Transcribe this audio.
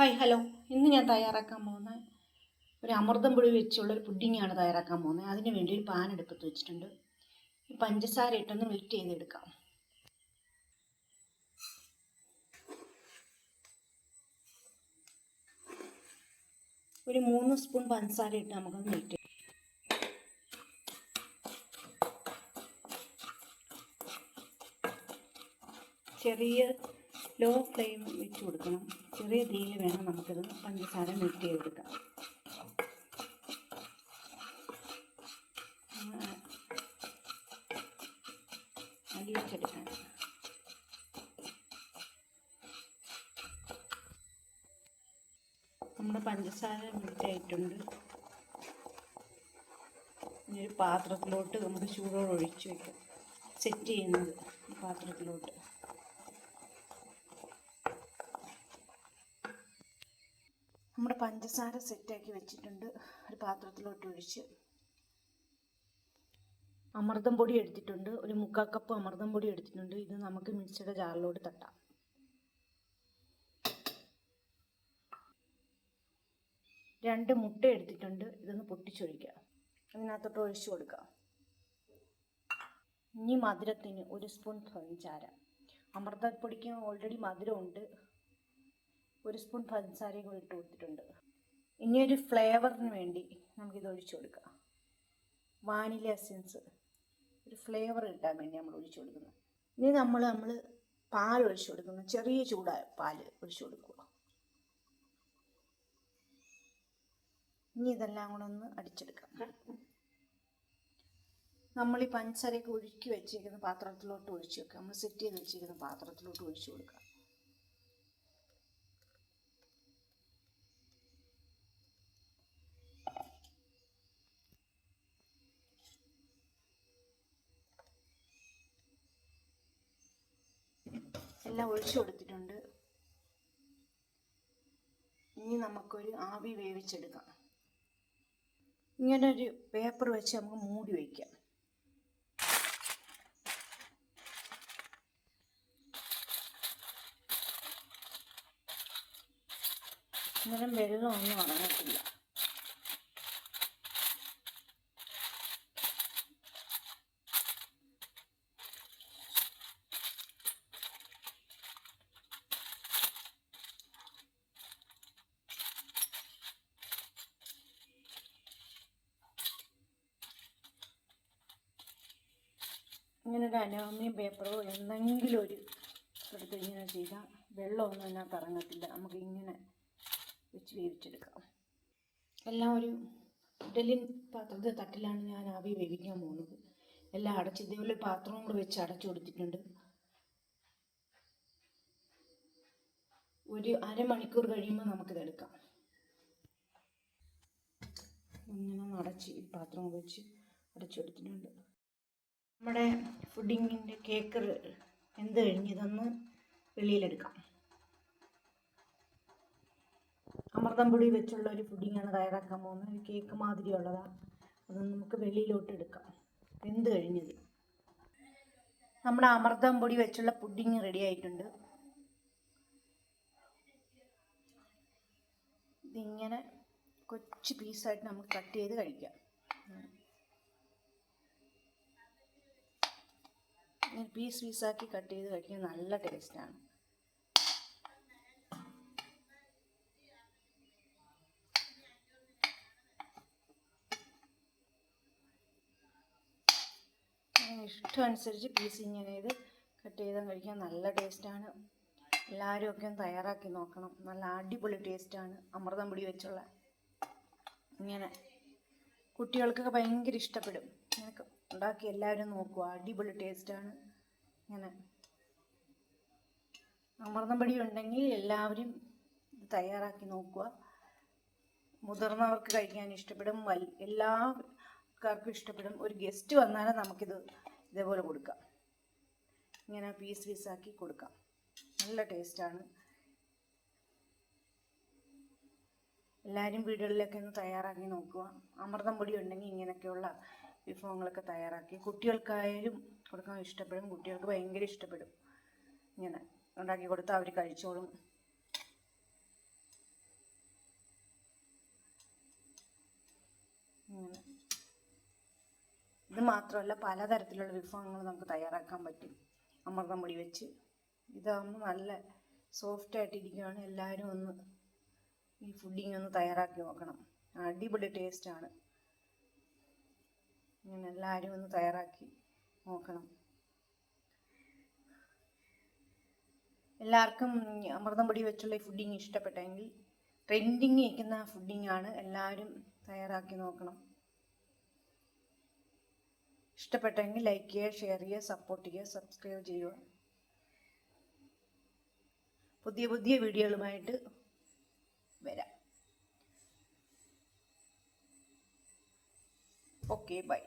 Hi hello. ഇന്ന് ഞാൻ തയ്യാറാക്കാൻ പോകുന്ന ഒരു അമൃതം പുഴി വെച്ചുള്ള ഒരു പുഡിങ്ങാണ് തയ്യാറാക്കാൻ പോകുന്നത്. അതിന് വേണ്ടി ഒരു പാൻ അടുപ്പത്ത് വെച്ചിട്ടുണ്ട്. ഈ പഞ്ചസാര ഇട്ടൊന്ന് മെൽറ്റ് ചെയ്തെടുക്കാം. ഒരു മൂന്ന് സ്പൂൺ പഞ്ചസാര ഇട്ട് നമുക്കൊന്ന് മെൽറ്റ് ചെറിയ ലോ ഫ്ലെയിം വെച്ച് കൊടുക്കണം. ചെറിയ തീയിൽ വേണം നമുക്കിത് പഞ്ചസാര മെൽറ്റ് ചെയ്തെടുക്കാം. അലിയിച്ചെടുക്കാൻ നമ്മുടെ പഞ്ചസാര മിക്സ് ആയിട്ടുണ്ട്. ഇനി ഒരു പാത്രത്തിലോട്ട് നമുക്ക് ചൂടോടെ ഒഴിച്ച് വയ്ക്കാം സെറ്റ് ചെയ്യുന്നത് പാത്രത്തിലോട്ട്. നമ്മുടെ പഞ്ചസാര സെറ്റാക്കി വെച്ചിട്ടുണ്ട്. ഒരു പാത്രത്തിലോട്ട് ഒഴിച്ച്. അമൃതം പൊടി എടുത്തിട്ടുണ്ട്. ഒരു മുക്കാൽ കപ്പ് അമൃതം പൊടി എടുത്തിട്ടുണ്ട്. ഇത് നമുക്ക് മിക്സിയുടെ ജാറിലോട്ട് തട്ടാം. രണ്ട് മുട്ട എടുത്തിട്ടുണ്ട്. ഇതൊന്ന് പൊട്ടിച്ചൊഴിക്കുക അതിനകത്തോട്ട് ഒഴിച്ചു കൊടുക്കുക ഇനി മധുരത്തിന് ഒരു സ്പൂൺ പഞ്ചാര അമൃതപ്പൊടിക്ക് ഓൾറെഡി മധുരമുണ്ട്. ഒരു സ്പൂൺ പഞ്ചസാരയും കൂടി ഇട്ട് കൊടുത്തിട്ടുണ്ട്. ഇനി ഒരു ഫ്ലേവറിന് വേണ്ടി നമുക്കിത് ഒഴിച്ചു കൊടുക്കാം. Vanilla essence. ഒരു ഫ്ലേവർ കിട്ടാൻ വേണ്ടി നമ്മൾ ഒഴിച്ചു കൊടുക്കുന്നത് ഇനി നമ്മൾ നമ്മൾ പാൽ ഒഴിച്ചു കൊടുക്കുന്നു. ചെറിയ ചൂടായ പാൽ ഒഴിച്ചു കൊടുക്കുക. ഇനി ഇതെല്ലാം കൂടെ ഒന്ന് അടിച്ചെടുക്കാം. നമ്മൾ ഈ പഞ്ചസാരയൊക്കെ ഒഴുക്കി വെച്ചിരിക്കുന്ന പാത്രത്തിലോട്ട് ഒഴിച്ചു വെക്കുക. നമ്മൾ സെറ്റ് ചെയ്ത് വെച്ചിരിക്കുന്ന പാത്രത്തിലോട്ട് ഒഴിച്ചു കൊടുക്കുക. എല്ലാം ഒഴിച്ചു കൊടുത്തിട്ടുണ്ട്. ഇനി നമുക്കൊരു ആവി വേവിച്ചെടുക്കാം. ഇങ്ങനെ ഒരു പേപ്പർ വെച്ച് നമുക്ക് മൂടി വയ്ക്കാം അന്നേരം വെള്ളമൊന്നും അടങ്ങത്തില്ല ഇങ്ങനെ ഒരു അലോമിനിയം പേപ്പറോ എന്തെങ്കിലും ഒരു എടുത്ത് ഇങ്ങനെ ചെയ്താൽ വെള്ളമൊന്നും അതിനകത്ത് ഇറങ്ങത്തില്ല. നമുക്ക് ഇങ്ങനെ വെച്ച് വേവിച്ചെടുക്കാം. എല്ലാം ഒരു ഇഡലിൻ പാത്രത്തിൽ തട്ടിലാണ് ഞാൻ ആവി വേവിക്കാൻ പോകുന്നത്. എല്ലാം അടച്ച് ഇതേപോലെ പാത്രവും കൂടെ വെച്ച് അടച്ചു കൊടുത്തിട്ടുണ്ട്. ഒരു അരമണിക്കൂർ കഴിയുമ്പോൾ നമുക്കിത് എടുക്കാം. ഇങ്ങനെ അടച്ച് ഈ പാത്രം വെച്ച് അടച്ചു കൊടുത്തിട്ടുണ്ട്. നമ്മുടെ ഫുഡിങ്ങിന്റെ കേക്ക് എന്ത് കഴിഞ്ഞ് ഇതൊന്ന് വെളിയിലെടുക്കാം. അമൃതം പൊടി വെച്ചുള്ള ഒരു പുഡിങ്ങാണ് തയ്യാറാക്കാൻ പോകുന്നത്. ഒരു കേക്ക് മാതിരിയുള്ളതാണ് അത് നമുക്ക് വെളിയിലോട്ട് എടുക്കാം. എന്ത് കഴിഞ്ഞത്? നമ്മുടെ അമൃതം പൊടി വെച്ചുള്ള പുഡിങ് റെഡി ആയിട്ടുണ്ട്. ഇതിങ്ങനെ കൊച്ചു പീസായിട്ട് നമുക്ക് കട്ട് ചെയ്ത് കഴിക്കാം. ഇങ്ങനെ പീസ് പീസാക്കി കട്ട് ചെയ്ത് കഴിക്കാൻ നല്ല ടേസ്റ്റാണ് ഇഷ്ടമനുസരിച്ച് പീസ് ഇങ്ങനെ ചെയ്ത് കട്ട് ചെയ്താൽ കഴിക്കാൻ നല്ല ടേസ്റ്റാണ് എല്ലാവരും ഒക്കെ ഒന്ന് തയ്യാറാക്കി നോക്കണം. നല്ല അടിപൊളി ടേസ്റ്റാണ് അമൃതം പൊടി വെച്ചുള്ള. ഇങ്ങനെ കുട്ടികൾക്കൊക്കെ ഭയങ്കര ഇഷ്ടപ്പെടും. ഇങ്ങനെ ഉണ്ടാക്കി എല്ലാവരും നോക്കുക. അടിപൊളി ടേസ്റ്റാണ് ഇങ്ങനെ അമൃതം പൊടി ഉണ്ടെങ്കിൽ എല്ലാവരും തയ്യാറാക്കി നോക്കുക. മുതിർന്നവർക്ക് കഴിക്കാൻ ഇഷ്ടപ്പെടും. വൽ എല്ലാ ആൾക്കാർക്കും ഇഷ്ടപ്പെടും. ഒരു ഗസ്റ്റ് വന്നാലും നമുക്കിത് ഇതേപോലെ കൊടുക്കാം. ഇങ്ങനെ പീസ് പീസാക്കി കൊടുക്കാം. നല്ല ടേസ്റ്റാണ്. എല്ലാവരും വീടുകളിലൊക്കെ ഒന്ന് തയ്യാറാക്കി നോക്കുക. അമൃതം പൊടി ഉണ്ടെങ്കിൽ ഇങ്ങനെയൊക്കെയുള്ള വിഭവങ്ങളൊക്കെ തയ്യാറാക്കി. കുട്ടികൾക്കായാലും കൊടുക്കാൻ ഇഷ്ടപ്പെടും. കുട്ടികൾക്ക് ഭയങ്കര ഇഷ്ടപ്പെടും. ഇങ്ങനെ. ഉണ്ടാക്കി കൊടുത്താൽ അവർ കഴിച്ചോളും. ഇത് മാത്രമല്ല പലതരത്തിലുള്ള വിഭവങ്ങൾ നമുക്ക് തയ്യാറാക്കാൻ പറ്റും. അമൃതമുടി വെച്ച്. ഇതാകുമ്പോൾ നല്ല സോഫ്റ്റായിട്ടിരിക്കുകയാണ് എല്ലാവരും ഒന്ന് ഈ ഫുഡിങ് ഒന്ന് തയ്യാറാക്കി നോക്കണം. അടിപൊളി ടേസ്റ്റാണ് ഇങ്ങനെ എല്ലാവരും ഒന്ന് തയ്യാറാക്കി നോക്കണം. എല്ലാവർക്കും അമൃതം പൊടി വെച്ചുള്ള ഫുഡിങ് ഇഷ്ടപ്പെട്ടെങ്കിൽ ട്രെൻഡിങ് നിൽക്കുന്ന ഫുഡിങ് ആണ് എല്ലാവരും തയ്യാറാക്കി നോക്കണം. ഇഷ്ടപ്പെട്ടെങ്കിൽ ലൈക്ക് ചെയ്യുക ഷെയർ ചെയ്യുക സപ്പോർട്ട് ചെയ്യുക സബ്സ്ക്രൈബ് ചെയ്യുക. പുതിയ പുതിയ വീഡിയോകളുമായിട്ട് വരാം. Okay bye